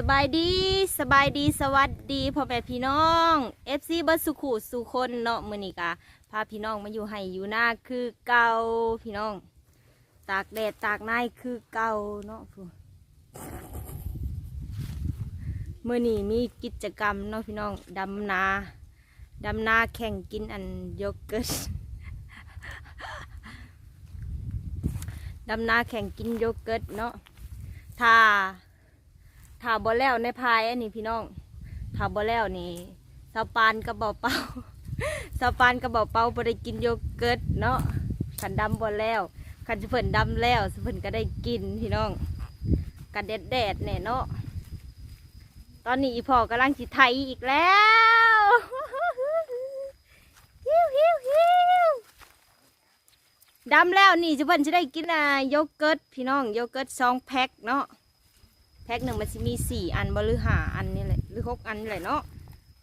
สบายดีสบายดีสวัสดีพ่อแม่พี่น้อง FC เบิร์สุขุสุคนเนาะมือนี้กะพาพี่น้องมาอยู่ให้อยู่หน้าคือเก่าพี่น้อง ตากแดดตากหน้าคือเก่าเนาะพูมือนี้มีกิจกรรมเนาะพี่น้องดำนาดำนาแข่งกินอันโยเกิร์ตดำนาแข่งกินโยเกิร์ตเนาะถ้า ถ้าบ่แล้วในพายอันนี้พี่น้องถ้าบ่แล้วนี่สปานกระเบาเป่าสปานกระเบาเป่าบ่ได้กินโยเกิร์ตเนาะขันดำบ่แล้วขันสิเพิ่นดำแล้วสิเพิ่นก็ได้กินพี่น้องกันแดดแดดๆแน่เนาะตอนนี้อีพ่อกำลังสิไทยอีกแล้วฮิวฮิวฮิวดำแล้วนี่สิเพิ่นจะได้กินอะโยเกิร์ตพี่น้องโยเกิร์ตสองแพ็คเนาะ แพ็คหนึ่งมันจะมีสี่อันบหรือห้าอันนี่แหละหรือหกอันนี่แหละเนาะ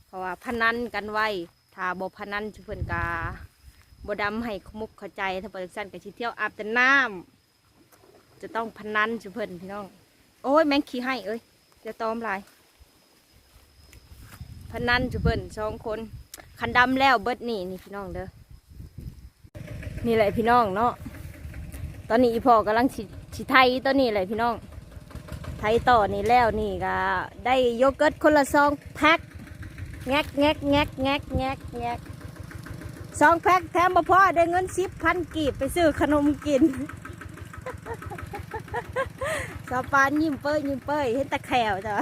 เพราะว่าพนันกันไว้ถ้าบ่พนันชุเพิ่นกาบ่ดำให้ขมุกเข้าใจถ้าเปิดสั้นก็สิเที่ยวอาบแต่น้ำจะต้องพนันชุเพิ่นพี่น้อง โอ้ยแมงขี้ให้เอ้ยจะตอมลายพนันชุเพิ่นสองคนคันดำแล้วเบิดนี่นี่พี่น้องเด้อนี่แหละพี่น้องเนาะตอนนี้อีพ่อกำลังสิสิไทยตัวนี้แหละพี่น้อง ทยต่อนี่แล้วนี่ก็ได้โยเกิร์ตคนละซองแพ็คแงกแงกแงกแงกแงกแงกซองแพ็คแถมมาพ่อได้เงินสิบพันกีบไปซื้อขนมกินสาปานยิ้มเป้ยยิ้มเป้ยเห็นตะแขวจ้ะ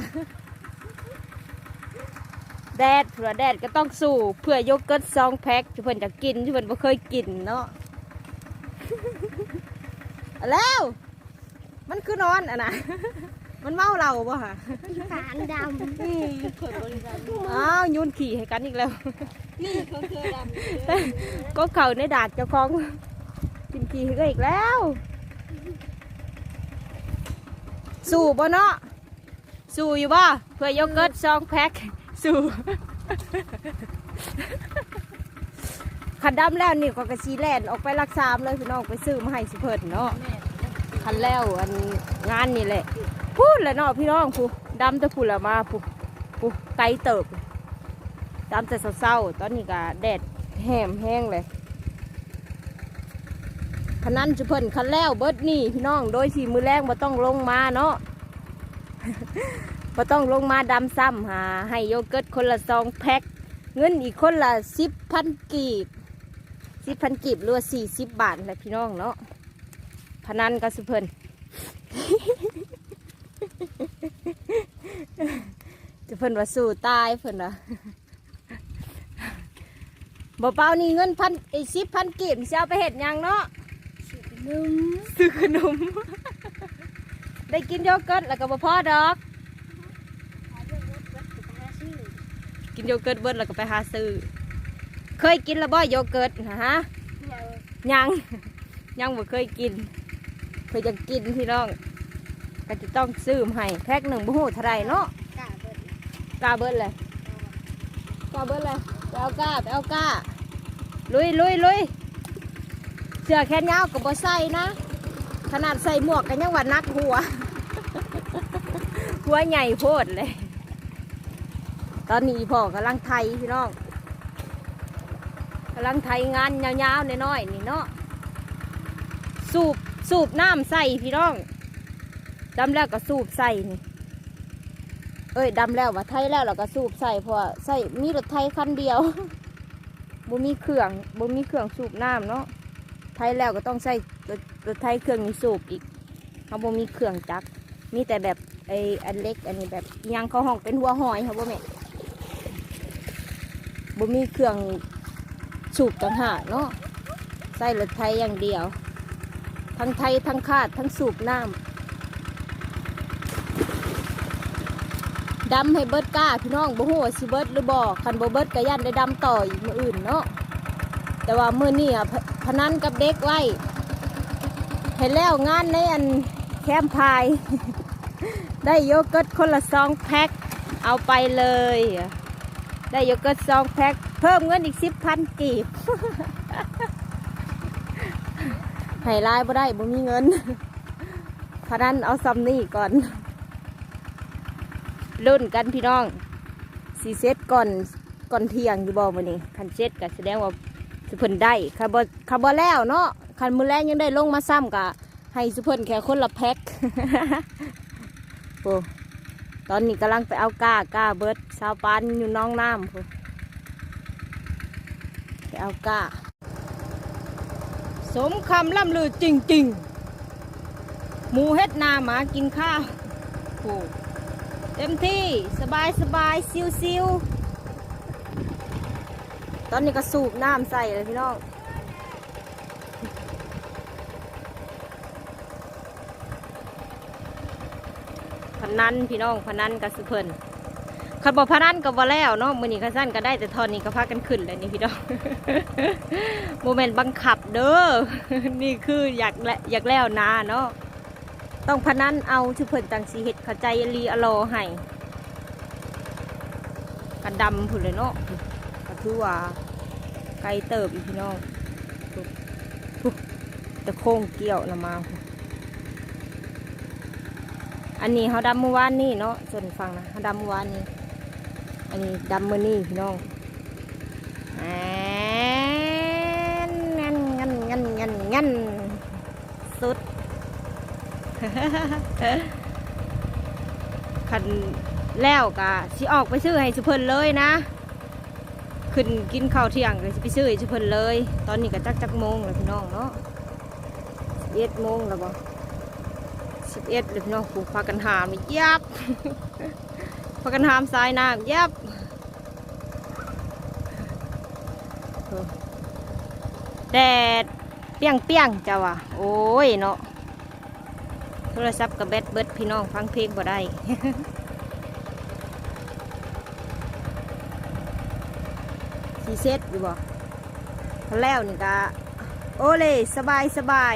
แดดเผื่อแดดก็ต้องสู้เพื่อโยเกิร์ตซองแพ็คที่เพิ่นจะกินที่เพิ่นบ่เคยกินเนาะแล้ว มันคือนอนอะนะ มันเมาเราป่ะฮะสารดำอ้าวโยนขี่ให้กันอีกแล้ว นี่เขาเคยดำก็เข่าในดากเจ้าของกินขี่ให้กันอีกแล้ว สู่บ่เนาะ สู่อยู่บ่เพื่อโยเกิร์ตซองแพ็คสู่ขันดำแล้วนี่ก็กระชีแลนออกไปรักษามเลยพี่น้องไปซื้อมาให้สิเพิ่นเนาะคันแล้วอันงานนี่แหละ พูดเลยเนาะพี่น้องผู้ดำแต่ผู้ละมาผู้ผู้ไกลเติบดำแต่เศร้าๆตอนนี้ก็แดดแห้มแห้งเลยคันนั้นจะเพิ่นคันแล้วเบิดนี่พี่น้องโดยที่มือแรงบ่ต้องลงมาเนาะบ่ต้องลงมาดำซ้ำหา ให้โยเกิร์ตคนละซองแพ็คเงินอีกคนละสิบพันกีบสิบพันกีบรือว่าสี่สิบบาทแหละพี่น้องเนาะพนันก็สิเพิ่น จะเพิ่นว่าสู้ตายเพิ่นว่าบ่เปล่านี่เงินพันไอ้สิบพันกีบสิเอาไปเห็ดหยังเนาะนุ่มซื้อขนม ได้กินโยเกิร์ตแล้วก็บ่พอดอก กินโยเกิร์ตเบิดแล้วก็ไปหาซื้อ เคยกินแล้วบ่โยเกิร์ตนะฮะยังยังบ่เคยกินเคยจะกินพี่น้อง ก็จะต้องซื้อมาให้แพ็คหนึ่งบ่ฮู้เท่าไหรเนาะกาเบิดกล้าเบิดเลยกล้าเบิดเลยไปเอากล้าไปเอากล้าลุยลุยลุยเสื้อแขนยาวก็บ่ใส่นะ ขนาดใส่หมวกก็ยังว่านักหัว หัวใหญ่โพดเลย ตอนนี้พ่อกำลังไทยพี่น้องกำลังไทยงานยาวๆน้อยๆนี่เนาะสูบสูบน้ำใส่พี่น้อง ดำแล้วก็สูบใส่นี่ เอ้ยดำแล้วว่าไทยแล้วเราก็สูบใส่เพราะว่าใส่มีรถไทยคันเดียวบ่มีเครื่องบ่มีเครื่องสูบน้ำเนาะไทยแล้วก็ต้องใส่รถรถไทยเครื่องนี้สูบอีกเขาบ่มีเครื่องจัก มีแต่แบบไออันเล็กอันนี้แบบยังเขาห้องเป็นหัวหอยครับบ่แม่บ่มีเครื่องสูบต่างหากเนาะใส่รถไทยอย่างเดียว ทั้งไทยทั้งคาดทั้งสูบน้ำ ดำให้เบิดก้าพี่น้องบ่ฮู้ว่าสิเบิดหรือบ่คันบ่เบิดก็ย่านได้ดำต่ออีกมื้ออื่นเนาะแต่ว่ามื้อนี้อะพนันกับเด็กไว้ให้แล้วงานในอันแคมพาย ได้โยเกิร์ตคนละซองแพ็คเอาไปเลย ได้โยเกิร์ตซองแพ็คเพิ่มเงินอีกสิบพันกีบให้ไล่บ่ได้บ่มีเงินพนันเอาซัมนี่ก่อน รุ่นกันพี่น้องสีเซตก่อนก่อนเที่ยงอยู่บ่มื้อนี้คันเซตก็แสดงว่าสุเพิ่นได้คันบ่คันบ่แล้วเนาะคันมื้อแรงยังได้ลงมาซ้ำก็ให้สุเพิ่นแค่คนละแพ็คโอ้ตอนนี้กำลังไปเอาก้าก้าเบิร์ดชาวปานอยู่น้องน้ำพูไปเอาก้า สมคำล่ำลือจริงๆ หมูเฮ็ดนาหมากินข้าวโอ้ เต็มที่สบายสบายซิวซิวตอนนี้ก็สูบน้ำใส่เลยพี่น้องพนันพี่น้องพนันกับสุเพิ่นขันบอกพนันกับว่าแล้วเนาะมือนี้ข้าสั้นก็ได้แต่ทอนนี้ก็พากันขึ้นเลยนี่พี่น้องโมเมนต์บังคับเด้อนี่คืออยากและอยากแล้วนาเนาะ ต้องพนันเอาชุเพิ่นตังสีเห็ดเข้าใจรีอโลให้กันดำพุ่นเลยเนาะก็คือว่าไกลเติบอีกพี่น้องปุ๊บปุ๊บตะโค้งเกี่ยวนะมา อันนี้เขาดำเมื่อวานนี่เนาะส่วนฟังนะเขาดำเมื่อวานนี่อันนี้ดำเมื่อนี่พี่น้องแอนงันงันงันงันงันสุด คันแล้วกะสิออกไปซื้อให้สุเพิ่นเลยนะ ขึ้นกินข้าวเที่ยงก็สิไปซื้อให้สุเพิ่นเลย ตอนนี้ก็จักจักโมงแล้วพี่น้องเนาะเอ็ดโมงแล้วบ่สิบเอ็ดเลยพี่น้องปลูกพากันหามนี่ยับพากันหามสายน้ำยับแดดเปียงเปียงจ้าวะโอ้ยเนาะ โทรศัพท์กับแบตเบิดพี่น้องฟังเพลงบ่ได้สีเซ็ตอยู่บ่แล้วนี่กะโอเลยสบายสบาย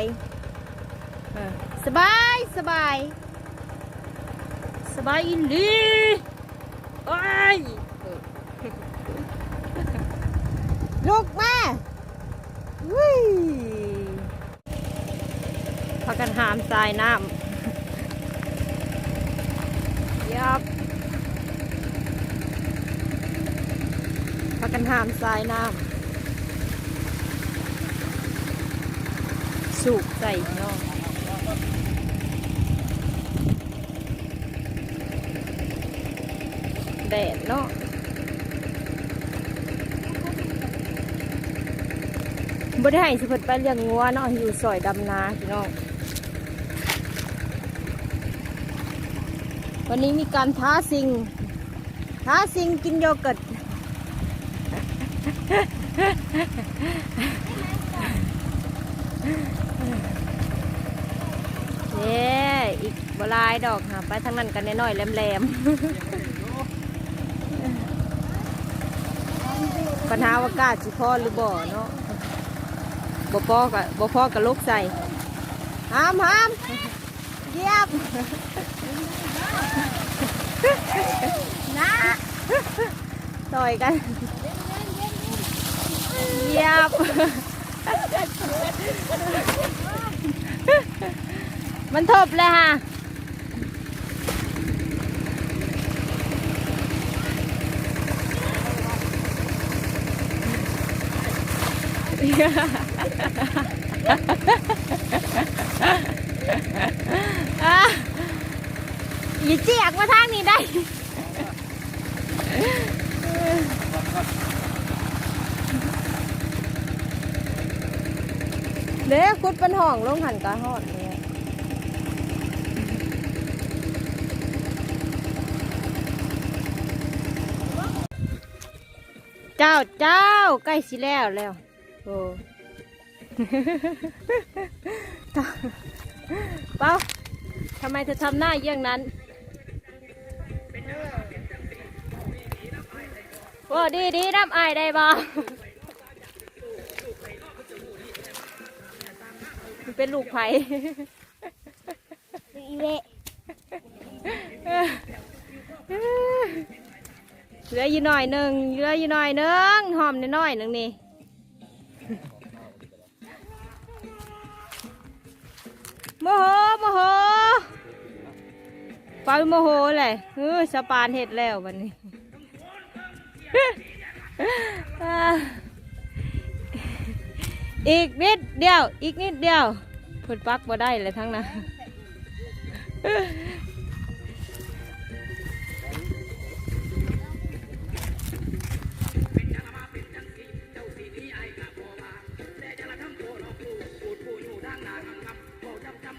เออสบายสบายสบายอินดีโอ้ยลูกมาวิพากันหามทรายน้ำ ยับพากันหามทรายน้ำสูบใส่เนาะแดดเนาะบ่ได้ให้สิเพิ่นไปเลี้ยงงัวเนาะอยู่ซอยดำนาพี่น้อง วันนี้มีการท้าซิง ท้าซิงกินโยเกิร์ตเย้อีกบลายดอกหาไปทางนั้นกันน้อยๆแหลมๆปัญหาว่าก้าสิพ่อหรือบ่เนาะบ่พ่อกับบ่พ่อกับลูกใส่ห้ามห้ามเยียบ นะต่อยกันเยียบมันทบเลยฮะอะ อย่าเจียกมาทางนี้ได้เด้คุดเป็นห้องลงหันกะหอดเนี่ยเจ้าเจ้าใกล้สิแล้วแล้วโอ้เป้าทำไมเธอทำหน้าเยี่ยงนั้น โอ้ดีดีน้ำอายได้บ่มันเป็นลูกไผ่อีเวะเหลืออยู่หน่อยหนึ่งเหลืออยู่หน่อยหนึ่งหอมน้อยๆหนึ่งนี่โมโหโมโห ปาโมโหเลยเออสปานเห็ดแล้ววันนี้อีกนิดเดียว อีกนิดเดียวพิ่นปักบ่ได้เลยทั้งนั้น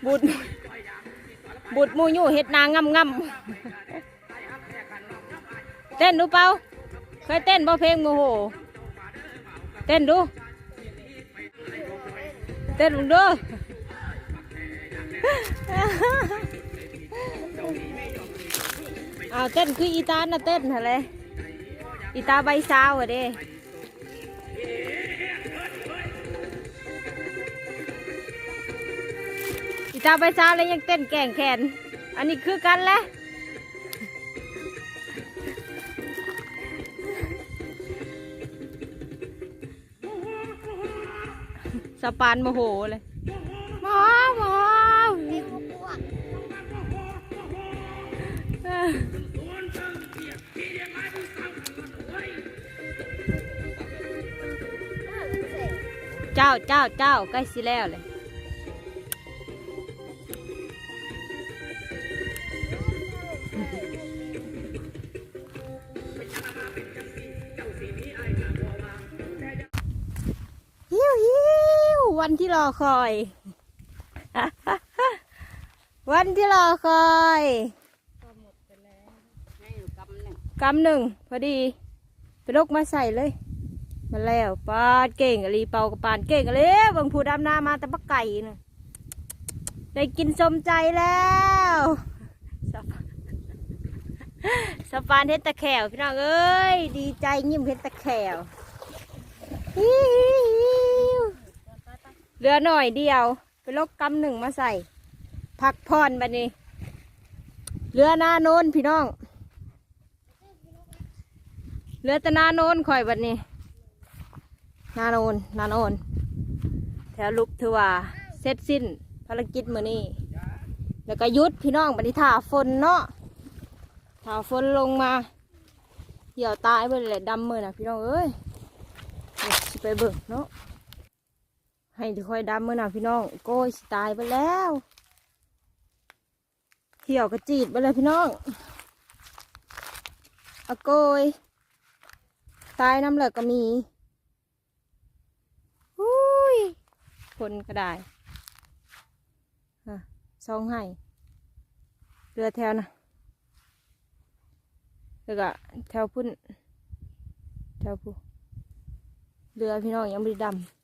บุด บุดมูยู่เห็ดนางงำงำเต้นดูเปล่าเคยเต้นบ่เพลงโมโห เต้นดู เต้นดูเอาเต้นคืออีตาน่ะเต้นอะไรอีตาใบซาวอะเด้ อีตาใบซาวแล้วยังเต้นแก่งแขน อันนี้คือกันแหละสปานโมโหเลยหมอหมอเจ้าเจ้าเจ้าใกล้สิแล้วเลย ที่รอคอย วันที่รอคอยกำหนึ่งพอดีไปลกมาใส่เลย มาแล้วปาดเก่งอะลีเป่ากระปานเก่งอะลีเบางผู้ดำนามาแต่ปักไก่น่ะได้กินสมใจแล้วสปานเฮ็ดตะแขวพี่น้องเอ้ย ดีใจยิ้มเฮ็ดตะแขวฮิว เหลือหน่อยเดียว ไปลกกำหนึ่งมาใส่ พักพรบัดนี้เหลือหน้าโนนพี่น้องเหลือแต่หนาโนนคอยบัดนี้หน้าโนนหน้าโนนแถวลุกถือว่าเสร็จสิ้นภารกิจมือนี้ แล้วก็ยุดพี่น้องบัดนี้ถ่าฝนเนาะถ่าฝนลงมาเหี่ยวตายไปเลยดำมือนะพี่น้องเอ้ยไปเบิ่งเนาะ ให้ที่อยดำเมื่อหนาพี่น้อง โก้ยตายไปแล้วเหี่ยวกระจีดไปเลยพี่น้องเอาโก้ยตายน้ำเหลือก็มีอุ้ยคนก็ได้อะซองให้เรือแถวนะแล้วก็แถวพุ่นแถวพุ่เรือพี่น้องยังไม่ดำ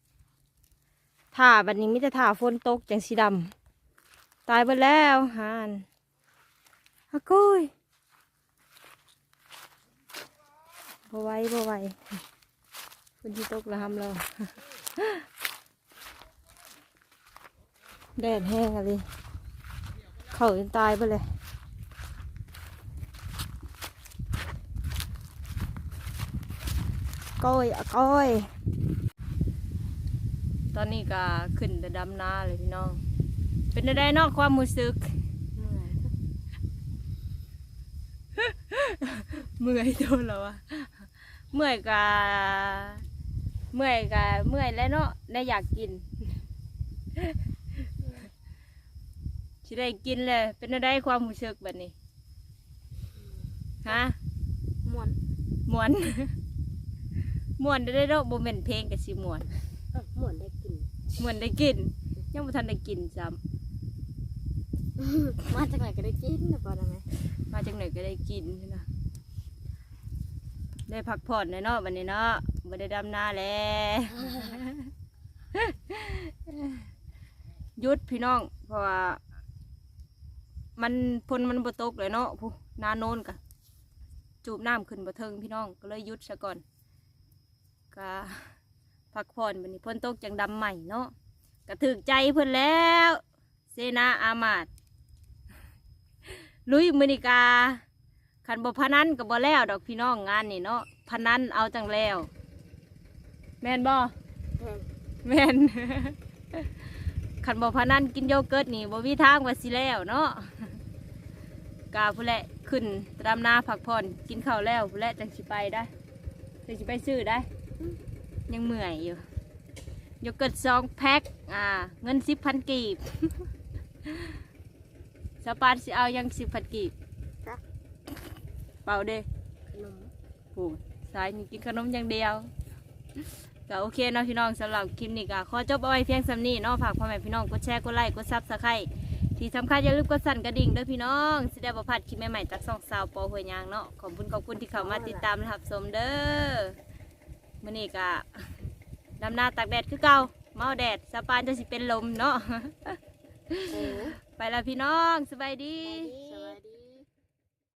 ถ่าบัดนี้มิจะถ่าฝนตกจังสีดำตายไปแล้วฮานฮักกุยบ่ไหวบ่ไหวฝนที่ตกแล้วทำเราแดดแห้งอะไรเขาจนตายไปเลยก้อยอะก้อย อนนี้ก็ขึ้นแต่ดำนาเลยพี่น้อง เป็นได้นอกความรู้สึกเมื่อยโดนแล้วอะเมื่อยกะเมื่อยกะเมื่อยแล้วเนาะได้อยากกินสิได้กินเลย เป็นได้ความรู้สึกแบบนี้ ฮะมวนมวนมวนได้เนาะโมเมนเพลงกับสิมวน เออมวนได้ กินมวนได้กิน ยังบ่ทันได้กินซ้มาจากไหนก็ได้กินนะปอได้ไหมำมาจากไหนก็ได้กินนะ ได้พักผ่อนแน่เนาะวันนี้เนาะบ่ได้ดำนาแล้วหยุดพี่น้อง เพราะว่า มันพลมันบ่ตกเลยเนาะผู้นาโนนกะ จูบน้ำขึ้นบ่เทิงพี่น้องก็เลยหยุดซะก่อนก็ พักผ่อนวันนี้พ้นตกจังดำใหม่เนาะก็ถึกใจเพิ่นแล้ว เซนาอามาดลุยมือนิกาขันบ่พนันกับบ่แล้วดอกพี่น้องงานนี่เนาะพนันเอาจังแล้ว แม่นบ่แม่นขันบ่พนันกินโยเกิร์ตนี่บ่มีทางว่าสิแล้วเนาะกาผู้แหละขึ้นตามนาผักผ่อนกินข้าวแล้วผู้แหละจังสิไปได้จังสิไปซื้อได้ ยังเมื่อยอยู่โยเกิร์ตสองแพ็คอ่า เงินสิบพันกีบสปานสิเอายังสิบพันกีบจ้ะเปล่าเด้ขนมโอ้สายนี่กินขนมอย่างเดียวก็โอเคเนาะพี่น้องสำหรับคลิปนี้ก็ขอจบเอาไว้เพียงสำนี้เนาะฝากพ่อแม่พี่น้องกดแชร์กดไลค์กดซับสไครต์ที่สำคัญอย่าลืมกดสั่นกระดิ่งเด้อพี่น้องสิได้บ่พลาดคลิปใหม่ๆจากสองสาวปอหัวยยางเนาะขอบคุณขอบคุณที่เข้ามาติดตามนะครับชมเด้อ มื้อนี้ก็ดำนาตากแดดคือเก่าเมาแดดสปานจะสิเป็นลมเนาะเออไปแล้วพี่น้องสบายดี ดี